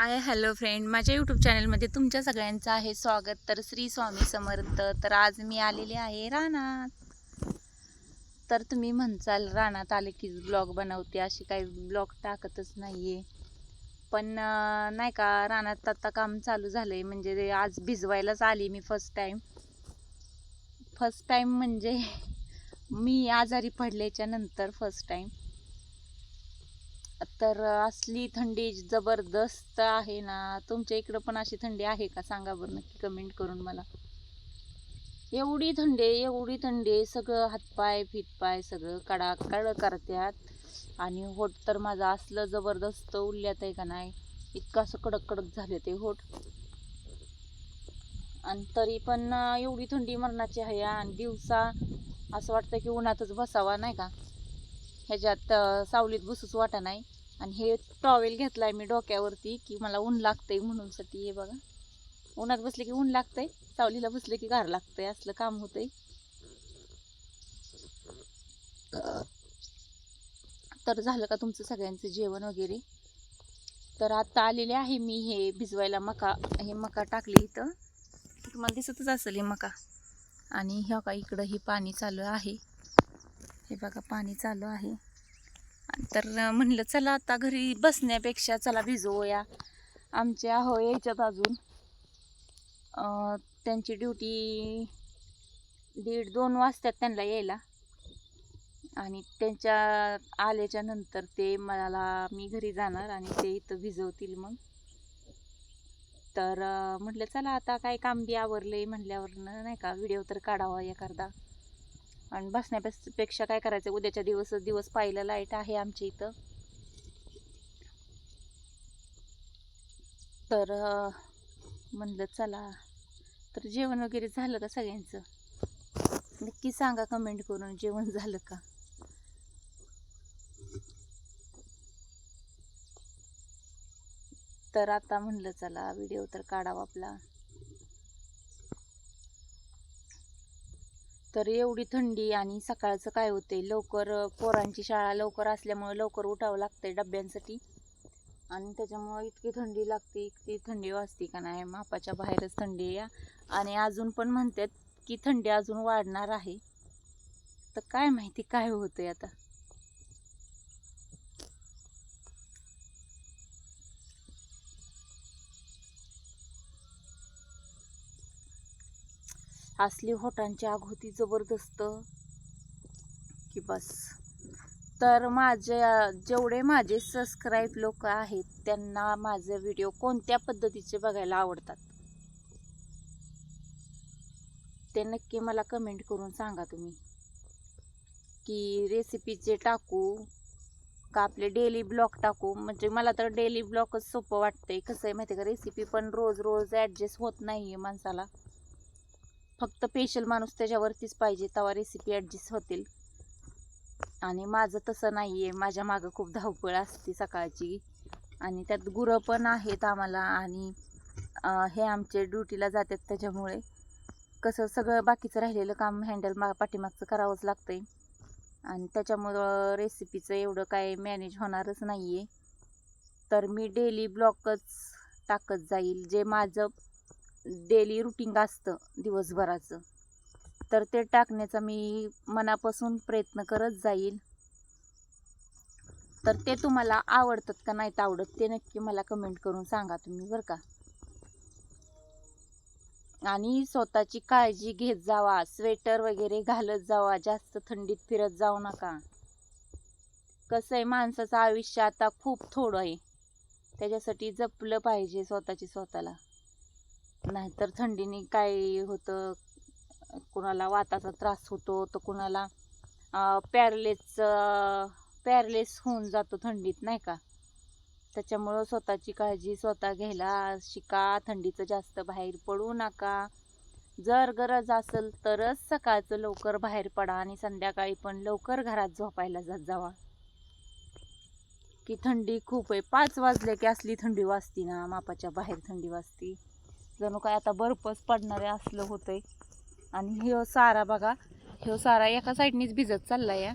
Hi hello friend. माझ्या YouTube चॅनलमध्ये तुमच्या सगळ्यांचं आहे स्वागत. तर श्री स्वामी समर्थ. तर आज मी आलेले आहे रानात. तर तुम्ही म्हणसाल रानात आले की ब्लॉग बनवते. अशी काही ब्लॉग टाकतच नाही आहे पण नाही का रानात आता काम चालू झालं आहे म्हणजे आज भिजवायलाच आली मी फर्स्ट टाईम फर्स्ट टाईम म्हणजे मी आजारी पडल्याच्या नंतर फर्स्ट टाईम तर असली थंडी जबरदस्त आहे ना तुमच्या इकडं पण अशी थंडी आहे का? सांगा बरं नक्की कमेंट करून मला. एवढी थंडी आहे, एवढी थंडी आहे, सगळं हातपाय फितपाय सगळं कडाकड करत्यात. आणि होट तर माझं असलं जबरदस्त उरल्यात आहे का नाही इतकं असं कडक कडक झाले ते होट. आणि तरी पण एवढी थंडी मरणाची आहे आणि दिवसा असं वाटतं की उन्हातच बसावा नाही का? ह्याच्यात सावलीत बसूच वाटा नाही. आणि हे टॉवेल घेतला आहे मी डोक्यावरती की मला ऊन लागतंय म्हणून साठी हे बघा. उन्हात बसले की ऊन लागतंय सावलीला बसले की गार लागतंय असलं काम होतंय. तर झालं का तुमचं सगळ्यांचं जेवण वगैरे? तर आता आलेले आहे मी हे भिजवायला मका हे मका टाकले इथं. तुम्हाला दिसतच असेल हे मका. आणि ह्या का इकडं हे पाणी चालू आहे. हे बघा पाणी चालू आहे. तर म्हणलं चला आता घरी बसण्यापेक्षा चला भिजवूया. आमच्या हो यायच्यात अजून त्यांची ड्युटी दीड दोन वाजतात त्यांना यायला. आणि त्यांच्या आल्याच्यानंतर ते मला मी घरी जाणार आणि ते इथं भिजवतील मग. तर म्हटलं चला आता काय काम बी आवरलंय म्हटल्यावर नाही का व्हिडिओ तर काढावा एखादा. आणि बसण्यापेक्षा काय करायचं? उद्याच्या दिवस दिवस पाहिलं लाइट आहे आमच्या इथं. तर म्हणलं चला. तर जेवण वगैरे झालं का सगळ्यांचं? नक्की सांगा कमेंट करून जेवण झालं का? तर आता म्हणलं चला व्हिडिओ तर काढावा आपला. तर एवढी थंडी आणि सकाळचं काय होते लवकर पोरांची शाळा लवकर असल्यामुळे लवकर उठावं लागते डब्यांसाठी. आणि त्याच्यामुळं इतकी थंडी लागते इतकी थंडी वाजते का नाही? मापाच्या बाहेरच थंडी या. आणि अजून पण म्हणतात की थंडी अजून वाढणार आहे. तर काय माहिती काय होतंय आता? असली होटांची आग होती जबरदस्त. की बस. तर माझे जेवढे माझे सबस्क्राईब लोक आहेत त्यांना माझे व्हिडिओ कोणत्या पद्धतीचे बघायला आवडतात? ते नक्की मला कमेंट करून सांगा तुम्ही. की रेसिपीचे टाकू का आपले डेली ब्लॉग टाकू? म्हणजे मला तर डेली ब्लॉगच सोपं वाटतंय. कसं आहे माहिती आहे का? रेसिपी पण रोज रोज ॲडजस्ट होत नाही आहे माणसाला. फक्त स्पेशल माणूस त्याच्यावरतीच पाहिजे तेव्हा रेसिपी ॲडजस्ट होतील. आणि माझं तसं नाही आहे माझ्या मागं खूप धावपळ असते सकाळची. आणि त्यात गुरं पण आहेत आम्हाला आणि हे आमचे ड्युटीला जातात त्याच्यामुळे. कसं सगळं बाकीचं राहिलेलं काम हँडल मा पाठीमागचं करावंच लागतं आहे आणि त्याच्यामुळं रेसिपीचं एवढं काय मॅनेज होणारच नाही आहे तर मी डेली ब्लॉकच टाकत जाईल. जे माझं डेली रुटीन असतं दिवसभराचं. तर ते टाकण्याचा मी मनापासून प्रयत्न करत जाईल तर ते तुम्हाला आवडतात का नाहीत आवडत ते नक्की मला कमेंट करून सांगा तुम्ही बरं का. आणि स्वतःची काळजी घेत जावा स्वेटर वगैरे घालत जावा जास्त थंडीत फिरत जाऊ नका. कसं आहे माणसाचं आयुष्य आता खूप थोडं आहे. त्याच्यासाठी जपलं पाहिजे स्वतःची स्वतःला. नाहीतर थंडीने काय होतं? कुणाला वाताचा त्रास होतो तर कुणाला पॅरलेस पॅरलेस होऊन जातो थंडीत नाही का? त्याच्यामुळं स्वतःची काळजी स्वतः घ्यायला शिका थंडीचं जास्त बाहेर पडू नका. जर गरज असेल तरच सकाळचं लवकर बाहेर पडा आणि संध्याकाळी पण लवकर घरात झोपायला जात जावा. की थंडी खूप आहे. पाच वाजले की असली थंडी वाजती ना मापाच्या बाहेर थंडी वाजती. जणू काय आता बर्फच पडणारे असलं होतंय. आणि ह्यो सारा बघा ह्यो सारा एका साईडनीच भिजत चाललाय हा.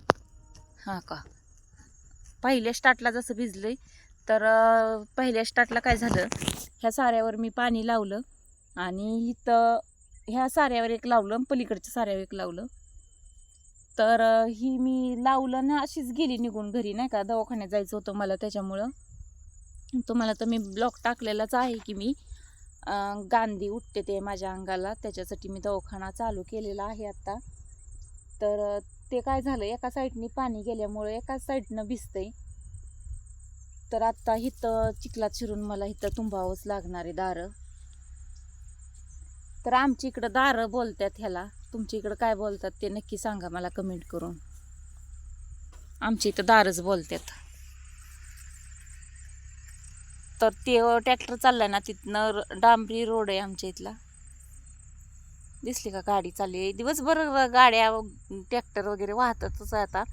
हा का? पहिल्या स्टार्टला जसं भिजलंय तर पहिल्या स्टार्टला काय झालं ह्या साऱ्यावर मी पाणी लावलं आणि इथं ह्या साऱ्यावर एक लावलं पलीकडच्या साऱ्यावर एक लावलं. तर ही मी लावलं ना अशीच गेली निघून घरी नाही का? दवाखान्यात जायचं होतं मला त्याच्यामुळं. तुम्हाला तर मी ब्लॉक टाकलेलाच आहे की मी. गांधी उठते ते माझ्या अंगाला. त्याच्यासाठी मी दवाखाना चालू केलेला आहे आत्ता तर ते काय झालं एका साईडनी पाणी गेल्यामुळे एकाच साईडनं भिजतंय. तर आत्ता इथं चिखलात शिरून मला इथं तुंबावंच लागणार आहे दारं. तर आमच्या इकडं दारं बोलतात ह्याला. तुमच्या इकडं काय बोलतात ते नक्की सांगा मला कमेंट करून. आमच्या इथं दारच बोलतात. तर ते ट्रॅक्टर चालला ना तिथनं र- डांबरी रोड आहे आमच्या इथला. दिसली का गाडी चालली? आहे दिवसभर गाड्या ट्रॅक्टर वगैरे वाहतातच आहे आता.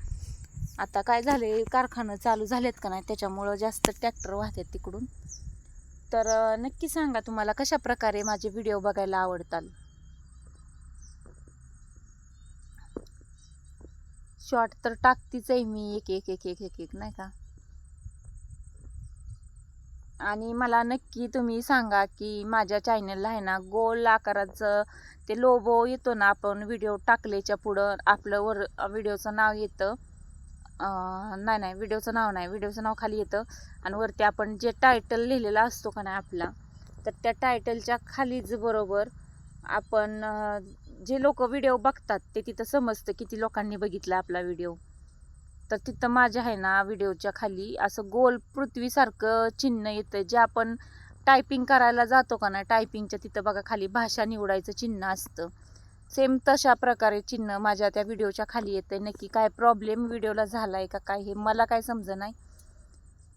आता काय झाले कारखानं चालू झालेत का नाही? त्याच्यामुळं जास्त ट्रॅक्टर वाहतात तिकडून. तर नक्की सांगा तुम्हाला कशा प्रकारे माझे व्हिडिओ बघायला आवडतात? शॉर्ट तर टाकतीच आहे मी. एक एक एक एक एक एक नाही का? आणि मला नक्की तुम्ही सांगा की माझ्या चॅनलला आहे ना गोल आकाराचं ते लोबो येतो ना आपण व्हिडिओ टाकल्याच्या पुढं आपलं वर व्हिडिओचं नाव येतं. नाही नाही व्हिडिओचं नाव नाही व्हिडिओचं नाव खाली येतं. आणि वरती आपण जे टायटल लिहिलेला असतो का नाही आपला तर त्या टायटलच्या खालीच बरोबर आपण जे लोक व्हिडिओ बघतात ते तिथं समजतं किती लोकांनी बघितला आपला व्हिडिओ तर तिथं माझ्या आहे ना व्हिडिओच्या खाली असं गोल पृथ्वीसारखं चिन्ह येतं जे आपण टायपिंग करायला जातो का ना टायपिंगच्या तिथं बघा खाली भाषा निवडायचं चिन्ह असतं. सेम तशा प्रकारे चिन्ह माझ्या त्या व्हिडिओच्या खाली येतं नक्की काय प्रॉब्लेम व्हिडिओला झाला आहे का काय हे मला काय समजं नाही.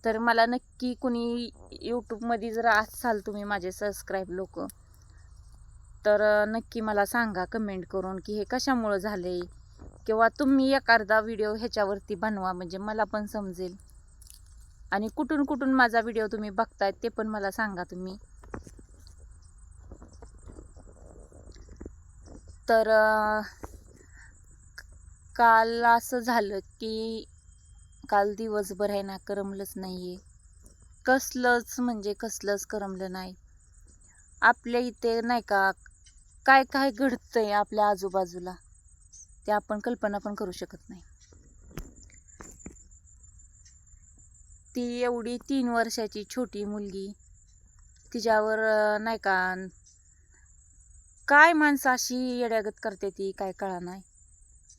तर मला नक्की कुणी यूट्यूबमध्ये जर असाल तुम्ही माझे सबस्क्राईब लोक तर नक्की मला सांगा कमेंट करून की हे कशामुळं झाले किंवा तुम्ही एखादा व्हिडिओ ह्याच्यावरती बनवा म्हणजे मला पण समजेल. आणि कुठून कुठून माझा व्हिडिओ तुम्ही बघताय ते पण मला सांगा तुम्ही. तर काल असं झालं की काल दिवसभर आहे ना करमलंच नाहीये. कसलंच म्हणजे कसलंच करमलं नाही. आपल्या इथे नाही का काय काय घडतंय आपल्या आजूबाजूला? ते आपण कल्पना पण करू शकत नाही. ती एवढी तीन वर्षाची छोटी मुलगी तिच्यावर नाही का काय माणसं अशी येड्यागत करते ती काय कळा नाही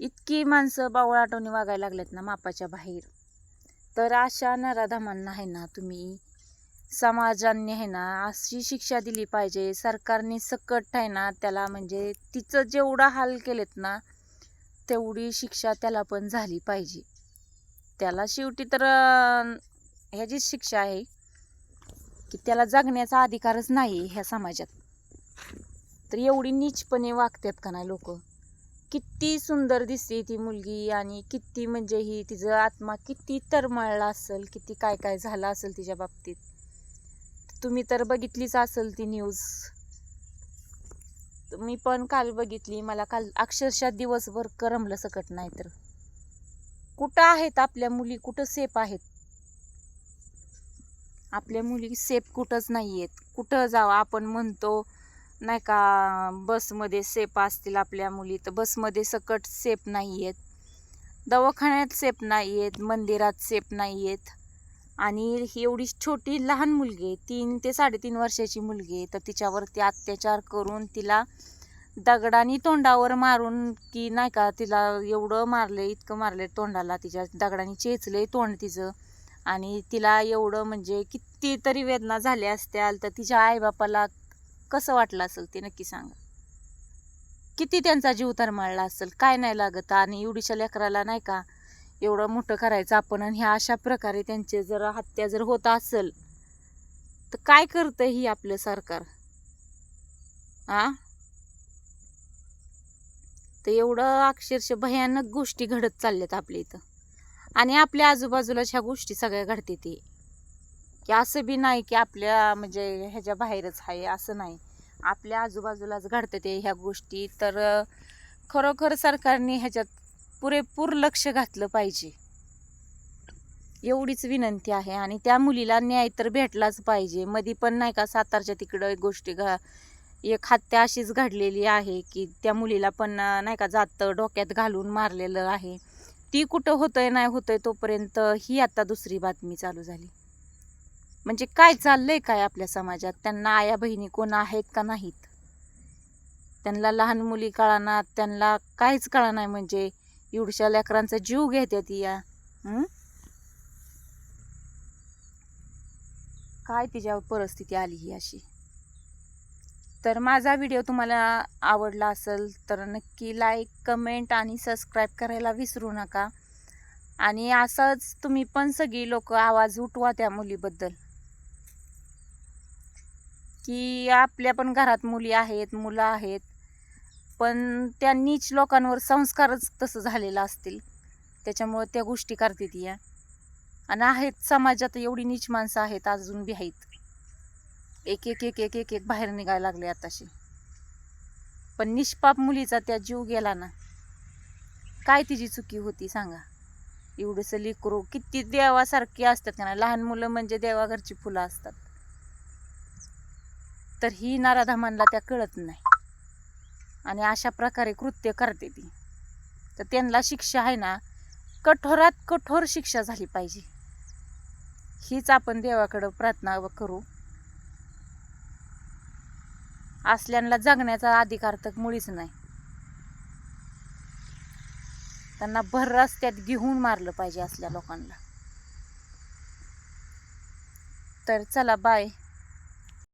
इतकी माणसं बावळाटोनी वागायला लागलेत ना मापाच्या बाहेर. तर अशा नराधामांना आहे ना तुम्ही समाजाने आहे ना अशी शिक्षा दिली पाहिजे. सरकारने सकट आहे ना त्याला म्हणजे तिचं जेवढा हाल केलेत ना तेवढी शिक्षा त्याला पण झाली पाहिजे. त्याला शेवटी तर ह्याचीच शिक्षा आहे की त्याला जगण्याचा अधिकारच नाही ह्या समाजात. तर एवढी नीचपणे वागतात का नाही लोक? किती सुंदर दिसते ती मुलगी आणि किती म्हणजे ही तिचं आत्मा किती तरमळला असेल किती काय काय झालं असेल तिच्या बाबतीत. तुम्ही तर बघितलीच असेल ती न्यूज मी पण काल बघितली मला काल अक्षरशः दिवसभर करमलं सकट नाही तर कुठं आहेत आपल्या मुली? कुठं सेफ आहेत? आपल्या मुली सेफ कुठंच नाही आहेत कुठं जावं? आपण म्हणतो नाही का बसमध्ये सेफ असतील आपल्या मुली तर बसमध्ये सकट सेफ नाही आहेत दवाखान्यात सेफ नाही आहेत मंदिरात सेफ नाही आहेत आणि ही एवढी छोटी लहान मुलगी आहे तीन ते साडेतीन वर्षाची मुलगी आहे तर तिच्यावरती अत्याचार करून तिला दगडानी तोंडावर मारून की नाही का तिला एवढं मारले इतकं मारले तोंडाला तिच्या दगडाने चेचले तोंड तिचं. आणि तिला एवढं म्हणजे किती तरी वेदना झाल्या असत्याल तर तिच्या आईबापाला कसं वाटलं असेल ते नक्की सांगा. किती त्यांचा जीव तरमाळला असेल काय नाही लागत. आणि एवढीच्या लेकराला नाही का एवढं मोठं करायचं आपण आणि ह्या अशा प्रकारे त्यांचे जर हत्या जर होत असेल तर काय करतं ही आपलं सरकार? आ? तर एवढं अक्षरशः भयानक गोष्टी घडत चालल्यात आपल्या इथं. आणि आपल्या आजूबाजूलाच ह्या गोष्टी सगळ्या घडते ते. की असं बी नाही की आपल्या म्हणजे ह्याच्या बाहेरच आहे असं नाही. आपल्या आजूबाजूलाच घडतं ते ह्या गोष्टी. तर खरोखर सरकारने ह्याच्यात पुरेपूर लक्ष घातलं पाहिजे. एवढीच विनंती आहे आणि त्या मुलीला न्याय तर भेटलाच पाहिजे. मधी पण नाही का सातारच्या तिकडं एक गोष्टी घा एक हत्या अशीच घडलेली आहे की त्या मुलीला पण नाही का जात डोक्यात घालून मारलेलं आहे. ती कुठं होतंय नाही होतंय तोपर्यंत ही आता दुसरी बातमी चालू झाली. म्हणजे काय चाललंय काय आपल्या समाजात? त्यांना आया बहिणी कोण आहेत का नाहीत? त्यांना लहान मुली कळाना त्यांना काहीच कळा नाही म्हणजे एवढ्या लेकरांचा जीव घेते ती या काय तिच्यावर परिस्थिती आली ही अशी? तर माझा व्हिडिओ तुम्हाला आवडला असेल तर नक्की लाईक कमेंट आणि सबस्क्राईब करायला विसरू नका. आणि असंच तुम्ही पण सगळी लोक आवाज उठवा त्या मुलीबद्दल. की आपल्या पण घरात मुली आहेत मुलं आहेत. पण त्या नीच लोकांवर संस्कारच तसं झालेलं असतील. त्याच्यामुळे त्या गोष्टी करते ती या. आणि आहेत समाजात एवढी नीच माणसं आहेत अजून बी आहेत. एक एक एक एक एक एक बाहेर निघायला लागले आताशी. पण निष्पाप मुलीचा त्या जीव गेला ना. काय तिची चुकी होती सांगा. एवढंसं लेकरू किती देवासारखी असतात का ना लहान मुलं म्हणजे देवाघरची फुलं असतात. तर ही नाराधामांना त्या कळत नाही. आणि अशा प्रकारे कृत्य करते ती. तर त्यांना शिक्षा आहे ना कठोरात कठोर शिक्षा झाली पाहिजे. हीच आपण देवाकडं प्रार्थना करू. असल्यांना जगण्याचा अधिकार तर मुळीच नाही. त्यांना भर रस्त्यात घेऊन मारलं पाहिजे असल्या लोकांना. तर चला बाय